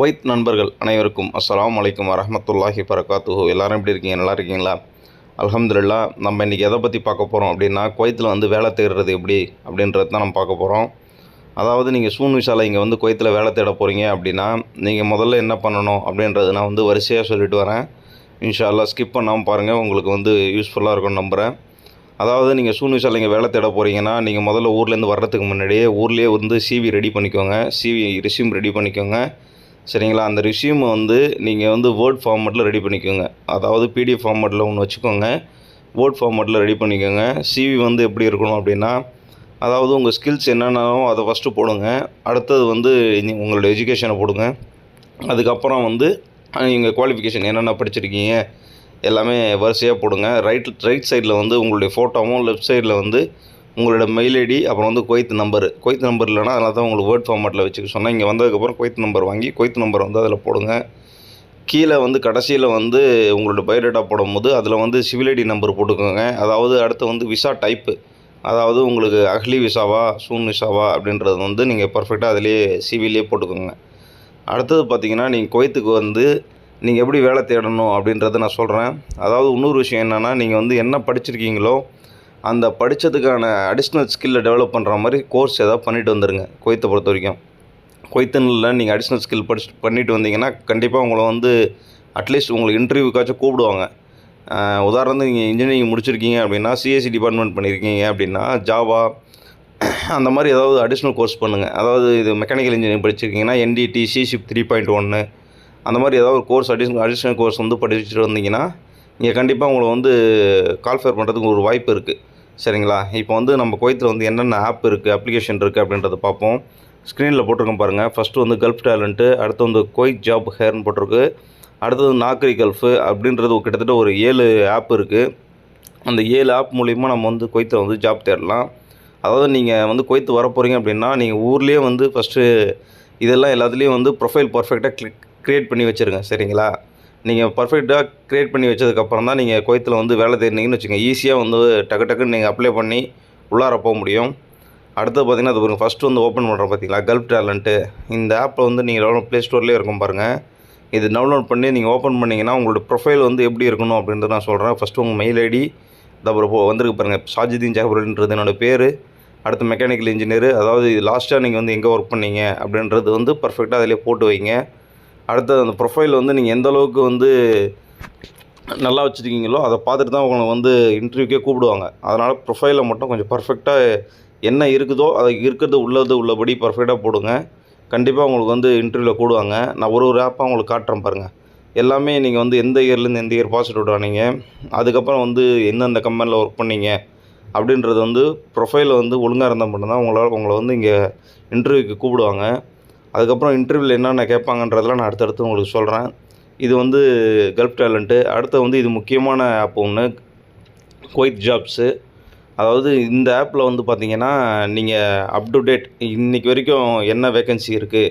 Kuwait நண்பர்கள் அனைவருக்கும் அஸ்லாம் அலைக்கும் வரமத்துல்லாஹி பரகாத்துஹோ எல்லாரும் எப்படி இருக்கீங்க? நல்லா இருக்கீங்களா? அலமதுல்லா நம்ம இன்றைக்கி எதை பற்றி பார்க்க போகிறோம் அப்படின்னா குவைத்தில் வந்து வேலை தேடுறது எப்படி அப்படின்றது தான் நம்ம பார்க்க போகிறோம் அதாவது நீங்கள் சூன் விசால இங்கே வந்து குவைத்தில் வேலை தேட போகிறீங்க அப்படின்னா நீங்கள் முதல்ல என்ன பண்ணணும் அப்படின்றது நான் வந்து வரிசையாக சொல்லிட்டு வரேன். இன்ஷா ஸ்கிப் பண்ணாமல் பாருங்கள் உங்களுக்கு வந்து யூஸ்ஃபுல்லாக இருக்கும்னு நம்புகிறேன் அதாவது நீங்கள் சூன் விசால இங்கே வேலை தேட போகிறீங்கன்னா நீங்கள் முதல்ல ஊர்லேருந்து வர்றதுக்கு முன்னாடியே ஊர்லேயே வந்து சிவி ரெடி பண்ணிக்கோங்க. சிவி ரிசியூம் ரெடி பண்ணிக்கோங்க. சரிங்களா? அந்த ரிஷ்யூம் வந்து நீங்கள் வந்து வேர்ட் ஃபார்மேட்டில் ரெடி பண்ணிக்கோங்க. அதாவது பிடிஎஃப் ஃபார்மேட்டில் ஒன்று வச்சுக்கோங்க. வேர்ட் ஃபார்மேட்டில் ரெடி பண்ணிக்கோங்க. சிவி வந்து எப்படி இருக்கணும் அப்படின்னா அதாவது உங்கள் ஸ்கில்ஸ் என்னென்னவோ அதை ஃபஸ்ட்டு போடுங்க. அடுத்தது வந்து உங்களோட எஜுகேஷனை போடுங்க. அதுக்கப்புறம் வந்து நீங்கள் குவாலிஃபிகேஷன் என்னென்ன படிச்சிருக்கீங்க எல்லாமே வரிசையாக போடுங்க. ரைட் ரைட் சைடில் வந்து உங்களுடைய ஃபோட்டோவும் லெஃப்ட் சைடில் வந்து உங்களோட மெயில் ஐடி அப்புறம் வந்து கொய்த் நம்பர் கொய்த் நம்பர் இல்லைனா அதனால் தான் உங்களுக்கு வேர்ட் ஃபார்மேட்டில் வச்சுக்க சொன்னேன். இங்கே வந்ததுக்கப்புறம் கொய்த் நம்பர் வாங்கி கொய்த் நம்பர் வந்து அதில் போடுங்க. கீழே வந்து கடைசியில் வந்து உங்களோட பயோடேட்டா போடும்போது அதில் வந்து சிவில் ஐடி நம்பர் போட்டுக்கோங்க. அதாவது அடுத்து வந்து விசா டைப்பு அதாவது உங்களுக்கு அஹ்லி விசாவா சூன் விசாவா அப்படின்றது வந்து நீங்கள் பர்ஃபெக்டாக அதிலே சிவிலே போட்டுக்கோங்க. அடுத்தது பார்த்தீங்கன்னா நீங்கள் குவைத்துக்கு வந்து நீங்கள் எப்படி வேலை தேடணும் அப்படின்றத நான் சொல்கிறேன் அதாவது இன்னொரு விஷயம் என்னென்னா நீங்கள் வந்து என்ன படிச்சிருக்கீங்களோ அந்த படித்ததுக்கான அடிஷ்னல் ஸ்கில்லை டெவலப் பண்ணுற மாதிரி கோர்ஸ் ஏதாவது பண்ணிட்டு வந்துடுங்க குவைத்தை பொறுத்த வரைக்கும். குவைத்தனில் நீங்கள் அடிஷ்னல் ஸ்கில் படிச்சு பண்ணிட்டு வந்தீங்கன்னா கண்டிப்பாக உங்களை வந்து அட்லீஸ்ட் உங்களுக்கு இன்டர்வியூக்காச்சும் கூப்பிடுவாங்க. உதாரணத்துக்கு நீங்கள் இன்ஜினியரிங் முடிச்சிருக்கீங்க அப்படின்னா சிஎஸ்சி டிபார்ட்மெண்ட் பண்ணியிருக்கீங்க அப்படின்னா ஜாவா அந்த மாதிரி ஏதாவது அடிஷ்னல் கோர்ஸ் பண்ணுங்கள் அதாவது இது மெக்கானிக்கல் இன்ஜினியரிங் படிச்சிருக்கீங்கன்னா என்டிடி சிஷிப் த்ரீ பாயிண்ட் ஒன்று அந்த மாதிரி ஏதாவது ஒரு கோர்ஸ் அடிஷ்னல் அடிஷ்னல் கோர்ஸ் வந்து படிச்சுட்டு வந்தீங்கன்னா நீங்கள் கண்டிப்பாக உங்களை வந்து கால்ஃபேர் பண்ணுறதுக்கு ஒரு வாய்ப்பு இருக்குது சரிங்களா? இப்போ வந்து நம்ம குவைத்தில் வந்து என்னென்ன ஆப் இருக்குது அப்ளிகேஷன் இருக்குது அப்படின்றத பார்ப்போம். ஸ்க்ரீனில் போட்டிருக்கோம் பாருங்கள் ஃபஸ்ட்டு வந்து கல்ஃப் டேலண்ட்டு அடுத்து வந்து குவைத் ஜாப் ஹேர்னு போட்டிருக்கு. அடுத்தது நாக்ரி கல்ஃபு அப்படின்றது கிட்டத்தட்ட ஒரு ஏழு ஆப் இருக்குது அந்த ஏழு ஆப் மூலிமா நம்ம வந்து குவைத்தில் வந்து ஜாப் தேடலாம். அதாவது நீங்கள் வந்து குவைத்து வர போகிறீங்க அப்படின்னா நீங்கள் ஊர்லேயே வந்து ஃபஸ்ட்டு இதெல்லாம் எல்லாத்துலேயும் வந்து ப்ரொஃபைல் பர்ஃபெக்டாக கிளிக் க்ரியேட் பண்ணி வச்சுருங்க. சரிங்களா? நீங்கள் பர்ஃபெக்டாக க்ரியேட் பண்ணி வச்சதுக்கப்புறம் தான் நீங்கள் கோயத்தில் வந்து வேலை தேடினீங்கன்னு வச்சுக்கோங்க. ஈஸியாக வந்து டக்கு டக்குன்னு நீங்கள் அப்ளை பண்ணி உள்ளார போக முடியும். அடுத்து பார்த்தீங்கன்னா அது பாருங்கள் ஃபஸ்ட்டு வந்து ஓப்பன் பண்ணுறோம் பார்த்தீங்களா கல்ஃப் டேலண்ட்டு இந்த ஆப்பை வந்து நீங்கள் டவுன்லோட் ப்ளே ஸ்டோர்லேயே இருக்கும் பாருங்கள் இது டவுன்லோட் பண்ணி நீங்கள் ஓப்பன் பண்ணிங்கன்னா உங்களோட ப்ரொஃபைல் வந்து எப்படி இருக்கணும் அப்படின்றத நான் சொல்கிறேன் ஃபஸ்ட்டு உங்கள் மெயில் ஐடி அப்புறம் போ வந்திருக்கு பாருங்கள் ஷாஜிதீன் ஜாபர்ன்றது என்னோட பேர். அடுத்து மெக்கானிக்கல் இன்ஜினியர் அதாவது லாஸ்ட்டாக நீங்கள் வந்து எங்கே ஒர்க் பண்ணீங்க அப்படின்றது வந்து பர்ஃபெக்டாக அதிலே போட்டு வைங்க. அடுத்தது அந்த ப்ரொஃபைல் வந்து நீங்கள் எந்த அளவுக்கு வந்து நல்லா வச்சுருக்கீங்களோ அதை பார்த்துட்டு தான் உங்களை வந்து இன்டர்வியூக்கே கூப்பிடுவாங்க. அதனால் ப்ரொஃபைலை மட்டும் கொஞ்சம் பர்ஃபெக்டாக என்ன இருக்குதோ அதை இருக்கிறது உள்ளது உள்ளபடி பர்ஃபெக்டாக போடுங்க. கண்டிப்பாக உங்களுக்கு வந்து இன்டர்வியூவில் கூடுவாங்க. நான் ஒரு ஒரு ஆப்பாக உங்களுக்கு காட்டுறேன் பாருங்கள் எல்லாமே நீங்கள் வந்து எந்த இயர்லேருந்து எந்த இயர் பாஸ் அவுட் ஆனீங்க அதுக்கப்புறம் வந்து எந்தெந்த கம்பெனியில் ஒர்க் பண்ணீங்க அப்படின்றது வந்து ப்ரொஃபைலில் வந்து ஒழுங்காக இருந்தால் மட்டும்தான் உங்களால் உங்களை வந்து இங்கே இன்டர்வியூக்கு கூப்பிடுவாங்க. அதுக்கப்புறம் இன்டர்வியூவில் என்னென்ன கேட்பாங்கன்றதெல்லாம் நான் அடுத்தடுத்து உங்களுக்கு சொல்கிறேன் இது வந்து கல்ஃப் டேலண்ட்டு அடுத்து வந்து இது முக்கியமான ஆப் ஒன்று குவைத் ஜாப்ஸு அதாவது இந்த ஆப்பில் வந்து பார்த்தீங்கன்னா நீங்கள் அப் டு டேட் இன்றைக்கி வரைக்கும் என்ன வேக்கன்சி இருக்குது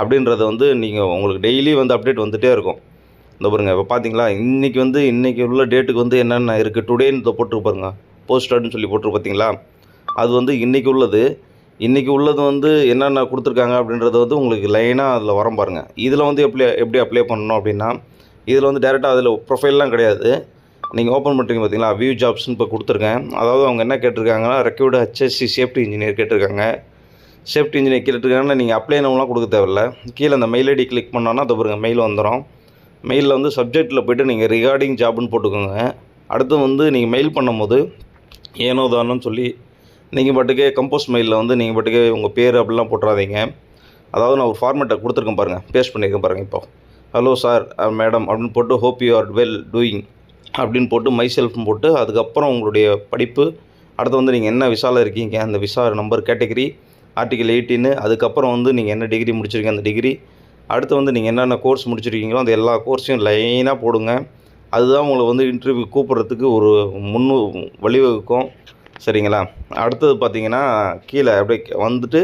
அப்படின்றத வந்து நீங்கள் உங்களுக்கு டெய்லி வந்து அப்டேட் வந்துகிட்டே இருக்கும். இந்த பாருங்க இப்போ பார்த்தீங்களா இன்றைக்கி வந்து இன்றைக்கி உள்ள டேட்டுக்கு வந்து என்னென்ன இருக்குது டுடேன்னு போட்டு பாருங்க. போஸ்டர்னு சொல்லி போட்டுரு பார்த்தீங்களா அது வந்து இன்றைக்கி உள்ளது. இன்றைக்கி உள்ளது வந்து என்னென்ன கொடுத்துருக்காங்க அப்படின்றது வந்து உங்களுக்கு லைனாக அதில் வரம் பாருங்கள் இதில் வந்து எப்படி எப்படி அப்ளை பண்ணணும் அப்படின்னா இதில் வந்து டேரெக்டாக அதில் ப்ரொஃபைல்லாம் கிடையாது. நீங்கள் ஓப்பன் பண்ணுறீங்க பார்த்தீங்களா வியூ ஜாப்ஸ்னு இப்போ கொடுத்துருக்கேன். அதாவது அவங்க என்ன கேட்டிருக்காங்கன்னா ரெக்யூர்டு ஹெச்எஸ்சி சேஃப்டி இன்ஜினியர் கேட்டிருக்காங்க. சேஃப்டி இன்ஜினியர் கேட்டிருக்காங்கன்னா நீங்கள் அப்ளை நம்மலாம் கொடுக்க தேவையில்ல. கீழே அந்த மெயில் ஐடி கிளிக் பண்ணோன்னா அது பாருங்கள் மெயில் வந்துடும் மெயிலில் வந்து சப்ஜெக்ட்டில் போய்ட்டு நீங்கள் ரிகார்டிங் ஜாப்னு போட்டுக்கோங்க. அடுத்து வந்து நீங்கள் மெயில் பண்ணும்போது ஏனோ தானோன்னு சொல்லி நீங்கள் பாட்டுக்கே கம்போஸ்ட் மெயிலில் வந்து நீங்கள் பாட்டுக்கே உங்கள் பேர் அப்படிலாம் போட்டுறாதீங்க. அதாவது நான் ஒரு ஃபார்மேட்டை கொடுத்துருக்கேன் பாருங்கள் பேஸ்ட் பண்ணியிருக்கேன் பாருங்கள் இப்போ. ஹலோ சார் மேடம் அப்படின்னு போட்டு hope you are well doing அப்படின்னு போட்டு மை செல்ஃப்னு போட்டு அதுக்கப்புறம் உங்களுடைய படிப்பு. அடுத்து வந்து நீங்கள் என்ன விசாவில் இருக்கீங்க அந்த விசா நம்பர் கேட்டகரி ஆர்டிகல் எயிட்டின்னு அதுக்கப்புறம் வந்து நீங்கள் என்ன டிகிரி முடிச்சிருக்கீங்க அந்த டிகிரி அடுத்து வந்து நீங்கள் என்னென்ன கோர்ஸ் முடிச்சிருக்கீங்களோ அந்த எல்லா கோர்ஸையும் லைனாக போடுங்க. அதுதான் உங்களை வந்து இன்டர்வியூ கூப்பிட்றதுக்கு ஒரு முன்னு வழிவகுக்கும். சரிங்களா? அடுத்தது பார்த்தீங்கன்னா கீழே அப்படியே வந்துட்டு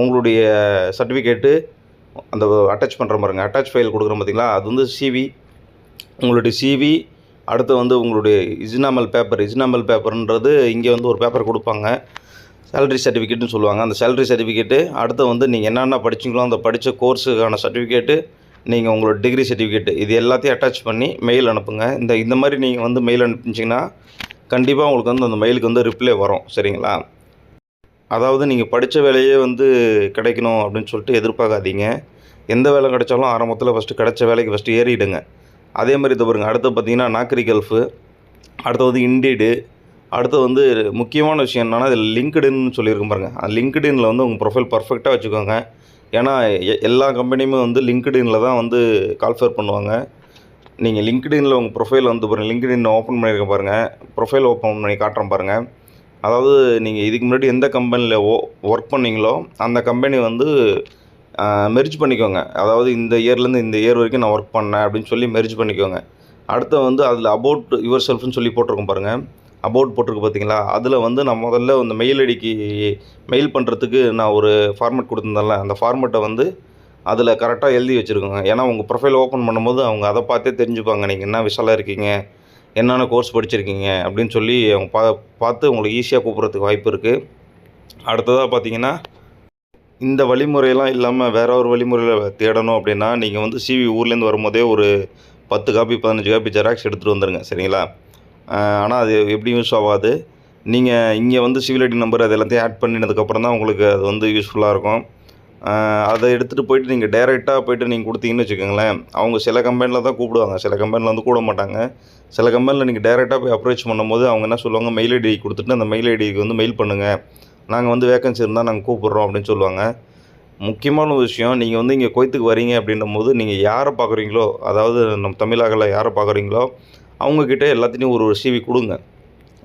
உங்களுடைய சர்டிஃபிகேட்டு அந்த அட்டாச் பண்ணுற பாருங்க. அட்டாச் ஃபைல் கொடுக்குறோம் பார்த்தீங்களா? அது வந்து சிவி உங்களுடைய சிவி அடுத்து வந்து உங்களுடைய இஜினாமல் பேப்பர் இஜினாமல் பேப்பர்ன்றது இங்கே வந்து ஒரு பேப்பர் கொடுப்பாங்க. சேலரி சர்டிஃபிகேட்னு சொல்லுவாங்க. அந்த சேலரி சர்டிஃபிகேட்டு அடுத்து வந்து நீங்கள் என்னென்ன படிச்சீங்களோ அந்த படித்த கோர்ஸுக்கான சர்டிஃபிகேட்டு நீங்கள் உங்களோட டிகிரி சர்டிஃபிகேட்டு இது எல்லாத்தையும் அட்டாச் பண்ணி மெயில் அனுப்புங்க. இந்த இந்த மாதிரி நீங்கள் வந்து மெயில் அனுப்பிச்சிங்கன்னா கண்டிப்பாக உங்களுக்கு வந்து அந்த மெயிலுக்கு வந்து ரிப்ளை வரும் சரிங்களா? அதாவது நீங்கள் படித்த வேலையே வந்து கிடைக்கணும் அப்படின்னு சொல்லிட்டு எதிர்பார்க்காதீங்க. எந்த வேலை கிடைச்சாலும் ஆரம்பத்தில் ஃபஸ்ட்டு கிடைச்ச வேலைக்கு ஃபஸ்ட்டு ஏறிடுங்க. அதே மாதிரி இது பாருங்கள் அடுத்து பார்த்தீங்கன்னா நாக்கரி கல்ஃபு அடுத்து வந்து இண்டீடு அடுத்து வந்து முக்கியமான விஷயம் என்னென்னா இதில் லிங்க்டின்னு சொல்லியிருக்கும் பாருங்கள் அந்த லிங்க்டினில் வந்து உங்கள் ப்ரொஃபைல் பர்ஃபெக்டாக வச்சுக்கோங்க. ஏன்னா எ- எல்லா கம்பெனியுமே வந்து லிங்க்டினில் தான் வந்து கால்ஃபேர் பண்ணுவாங்க. நீங்கள் லிங்க்டின்ல உங்கள் ப்ரொஃபைல் வந்து பாருங்கள் லிங்க்டின் ஓப்பன் பண்ணியிருக்க பாருங்கள் ப்ரொஃபைல் ஓப்பன் பண்ணி காட்டுறேன் பாருங்கள் அதாவது நீங்கள் இதுக்கு முன்னாடி எந்த கம்பெனியில் ஓ ஒர்க் பண்ணீங்களோ அந்த கம்பெனி வந்து மெர்ஜ் பண்ணிக்கோங்க. அதாவது இந்த இயர்லேருந்து இந்த இயர் வரைக்கும் நான் ஒர்க் பண்ணேன் அப்படின்னு சொல்லி மெர்ஜ் பண்ணிக்கோங்க. அடுத்து வந்து அதில் அபவுட் யுவர் செல்ஃப்னு சொல்லி போட்டிருக்கோம் பாருங்கள் அபவுட் போட்டிருக்கு பார்த்தீங்களா அதில் வந்து நான் முதல்ல அந்த மெயில் ஐடிக்கு மெயில் பண்ணுறதுக்கு நான் ஒரு ஃபார்மேட் கொடுத்துருந்தேன்ல. அந்த ஃபார்மேட்டை வந்து அதில் கரெக்டாக எழுதி வச்சுருக்கோங்க. ஏன்னா உங்கள் ப்ரொஃபைல் ஓப்பன் பண்ணும்போது அவங்க அதை பார்த்தே தெரிஞ்சுப்பாங்க நீங்கள் என்ன விஷாலாக இருக்கீங்க? என்னென்ன கோர்ஸ் படிச்சிருக்கீங்க? அப்படின்னு சொல்லி அவங்க பா பார்த்து உங்களுக்கு ஈஸியாக கூப்பிட்றதுக்கு வாய்ப்பு இருக்குது அடுத்ததாக பார்த்தீங்கன்னா இந்த வழிமுறையெல்லாம் இல்லாமல் வேற ஒரு வழிமுறையில் தேடணும் அப்படின்னா நீங்கள் வந்து சிவி ஊர்லேருந்து வரும்போதே ஒரு பத்து காப்பி பதினஞ்சு காப்பி ஜெராக்ஸ் எடுத்துகிட்டு வந்துடுங்க சரிங்களா? ஆனால் அது எப்படி யூஸ் ஆகாது? நீங்கள் இங்கே வந்து சிவில் ஐடி நம்பர் அது எல்லாத்தையும் ஆட் பண்ணினதுக்கப்புறம் தான் உங்களுக்கு அது வந்து யூஸ்ஃபுல்லாக இருக்கும். அதை எடுத்துகிட்டு போயிட்டு நீங்கள் டைரெக்டாக போயிட்டு நீங்கள் கொடுத்தீங்கன்னு வச்சுக்கோங்களேன் அவங்க சில கம்பெனியில் தான் கூப்பிடுவாங்க. சில கம்பெனியில் வந்து கூட மாட்டாங்க. சில கம்பெனியில் நீங்கள் டைரெக்டாக போய் அப்ரோச் பண்ணும்போது அவங்க என்ன சொல்லுவாங்க மெயில் ஐடி கொடுத்துட்டு அந்த மெயில் ஐடிக்கு வந்து மெயில் பண்ணுங்கள் நாங்கள் வந்து வேகன்சி இருந்தால் நாங்கள் கூப்பிட்றோம் அப்படின்னு சொல்லுவாங்க. முக்கியமான ஒரு விஷயம் நீங்கள் வந்து இங்கே கோயத்துக்கு வரீங்க அப்படின்னும் போது நீங்கள் யாரை பார்க்குறீங்களோ அதாவது நம்ம தமிழகல யாரை பார்க்குறீங்களோ அவங்கக்கிட்ட எல்லாத்தையும் ஒரு ஒரு சிவி கொடுங்க.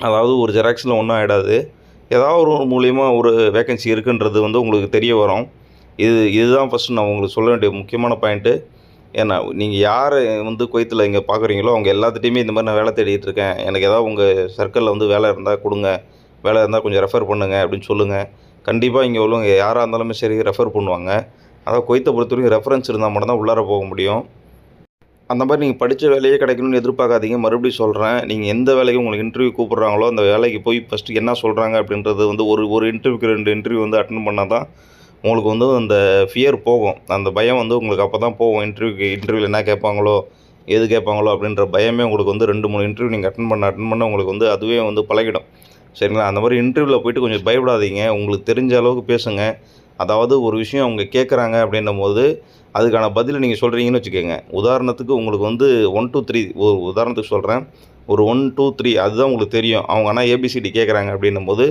அதாவது ஒரு ஜெராக்ஸில் ஒன்றும் ஆகிடாது ஏதாவது ஒரு மூலியமாக ஒரு வேகன்சி இருக்குன்றது வந்து உங்களுக்கு தெரிய வரும். இது இதுதான் ஃபஸ்ட்டு நான் உங்களுக்கு சொல்ல வேண்டிய முக்கியமான பாயிண்ட்டு ஏன்னா நீங்கள் யார் வந்து குவைத்தில் இங்கே பார்க்குறீங்களோ அவங்க எல்லாத்துட்டையுமே இந்த மாதிரி நான் வேலை தேடிட்டு இருக்கேன். எனக்கு ஏதாவது உங்கள் சர்க்கிளில் வந்து வேலை இருந்தால் கொடுங்க. வேலை இருந்தால் கொஞ்சம் ரெஃபர் பண்ணுங்கள் அப்படின்னு சொல்லுங்கள் கண்டிப்பாக இங்கே உள்ளவங்க யாராக இருந்தாலுமே சரி ரெஃபர் பண்ணுவாங்க. அதாவது குவைத்தை பொறுத்த வரைக்கும் ரெஃபரன்ஸ் இருந்தால் மட்டும்தான் உள்ளார போக முடியும். அந்த மாதிரி நீங்கள் படித்த வேலையே கிடைக்கணும்னு எதிர்பார்க்காதீங்க. மறுபடியும் சொல்கிறேன் நீங்கள் எந்த வேலைக்கு உங்களுக்கு இன்டர்வியூ கூப்பிட்றாங்களோ அந்த வேலைக்கு போய் ஃபஸ்ட்டு என்ன சொல்கிறாங்க அப்படின்றது வந்து ஒரு ஒரு இன்டர்வியூக்கு ரெண்டு இன்டர்வியூ வந்து அட்டன் பண்ணால் தான் உங்களுக்கு வந்து அந்த ஃபியர் போகும். அந்த பயம் வந்து உங்களுக்கு அப்போ தான் போகும் இன்டர்வியூக்கு இன்டர்வியூவில் என்ன கேட்பாங்களோ எது கேட்பாங்களோ அப்படின்ற பயமே உங்களுக்கு வந்து ரெண்டு மூணு இன்டர்வியூ நீங்கள் அட்டன் பண்ண அட்டன் பண்ண உங்களுக்கு வந்து அதுவே வந்து பழகிடும். சரிங்களா? அந்த மாதிரி இன்டர்வியூவில் போயிட்டு கொஞ்சம் பயப்படாதீங்க. உங்களுக்கு தெரிஞ்ச அளவுக்கு பேசுங்க. அதாவது ஒரு விஷயம் அவங்க கேட்குறாங்க அப்படின்னும் போது அதுக்கான பதில் நீங்கள் சொல்கிறீங்கன்னு வச்சுக்கோங்க. உதாரணத்துக்கு உங்களுக்கு வந்து ஒன் டூ த்ரீ ஒரு உதாரணத்துக்கு சொல்கிறேன் ஒரு ஒன் டூ த்ரீ அதுதான் உங்களுக்கு தெரியும். அவங்க ஆனால் ஏபிசிடி கேட்குறாங்க அப்படின்னும் போது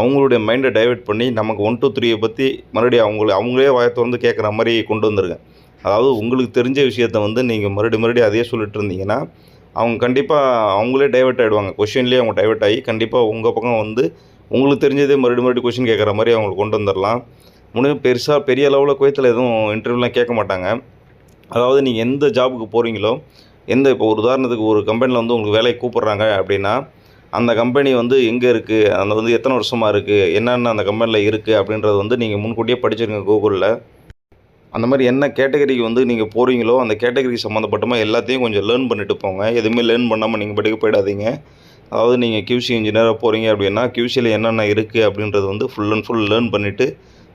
அவங்களுடைய மைண்டை டைவர்ட் பண்ணி நமக்கு ஒன் டூ த்ரீயை பற்றி மறுபடியும் அவங்கள அவங்களே வாயை திறந்து கேட்குற மாதிரி கொண்டு வந்துருங்க. அதாவது உங்களுக்கு தெரிஞ்ச விஷயத்த வந்து நீங்கள் மறுபடியும் மறுபடியும் அதே சொல்லிட்டு இருந்தீங்கன்னா அவங்க கண்டிப்பாக அவங்களே டைவர்ட் ஆகிடுவாங்க கொஷின்லேயே அவங்க டைவெர்ட் ஆகி கண்டிப்பாக உங்கள் பக்கம் வந்து உங்களுக்கு தெரிஞ்சதே மறுபடியும் மறுபடியும் கொஷின் கேட்குற மாதிரி அவங்களுக்கு கொண்டு வந்துடலாம் முன்னே பெருசாக பெரிய அளவில் குவைத்தில் எதுவும் இன்டர்வியூலாம் கேட்க மாட்டாங்க. அதாவது நீங்கள் எந்த ஜாபுக்கு போகிறீங்களோ எந்த இப்போ ஒரு உதாரணத்துக்கு ஒரு கம்பெனியில் வந்து உங்களுக்கு வேலைக்கு கூப்பிட்றாங்க அப்படின்னா அந்த கம்பெனி வந்து எங்கே இருக்குது அந்த வந்து எத்தனை வருஷமாக இருக்குது என்னென்ன அந்த கம்பெனியில் இருக்குது அப்படின்றது வந்து நீங்கள் முன்கூட்டியே படிச்சிருங்க கூகுளில் அந்த மாதிரி என்ன கேட்டகரிக்கு வந்து நீங்கள் போகிறீங்களோ அந்த கேட்டகரி சம்மந்தப்பட்டமாக எல்லாத்தையும் கொஞ்சம் லேர்ன் பண்ணிட்டு போங்க. எதுவுமே லேர்ன் பண்ணாமல் நீங்கள் படிக்க போயிடாதீங்க. அதாவது நீங்கள் கியூசி இன்ஜினியராக போகிறீங்க அப்படின்னா கியூசியில் என்னென்ன இருக்குது அப்படின்றது வந்து ஃபுல் அண்ட் ஃபுல் லேர்ன் பண்ணிவிட்டு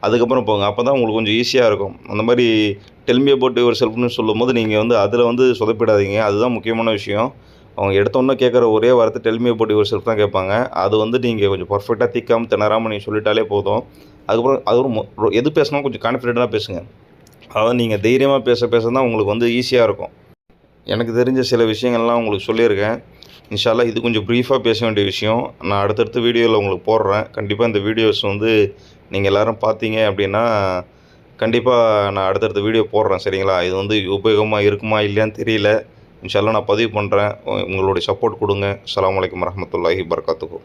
அதுக்கப்புறம் போங்க. அப்போ தான் உங்களுக்கு கொஞ்சம் ஈஸியாக இருக்கும். அந்த மாதிரி டெல்மி அபவுட் யுவர் செல்ஃப்னு சொல்லும்போது நீங்கள் வந்து அதில் வந்து சொதப்பிடாதீங்க. அதுதான் முக்கியமான விஷயம். அவங்க எடுத்தோன்னே கேட்குற ஒரே வார்த்தை டெல்மி அபவுட் யுவர் செல்ஃப் தான் கேட்பாங்க. அது வந்து நீங்கள் கொஞ்சம் பர்ஃபெக்டாக திக்காமல் திணறாமல் நீங்கள் சொல்லிட்டாலே போதும். அதுக்கப்புறம் அது மொ- எது பேசினா கொஞ்சம் கான்ஃபிடென்ட்டாக பேசுங்க. அதாவது நீங்கள் தைரியமாக பேச பேச தான் உங்களுக்கு வந்து ஈஸியாக இருக்கும். எனக்கு தெரிஞ்ச சில விஷயங்கள்லாம் உங்களுக்கு சொல்லியிருக்கேன். இன்ஷால்லா இது கொஞ்சம் ப்ரீஃபாக பேச வேண்டிய விஷயம். நான் அடுத்தடுத்த வீடியோவில் உங்களுக்கு போடுறேன். கண்டிப்பாக இந்த வீடியோஸ் வந்து நீங்கள் எல்லாரும் பார்த்தீங்க அப்படின்னா கண்டிப்பாக நான் அடுத்தடுத்த வீடியோ போடுறேன் சரிங்களா? இது வந்து உபயோகமாக இருக்குமா இல்லையான்னு தெரியல. இன்ஷால்லாம் நான் பதிவு பண்ணுறேன் உங்களுடைய சப்போர்ட் கொடுங்க. அஸ்ஸலாமு அலைக்கும் வரஹ்மத்துல்லாஹி வபரகாத்துஹு.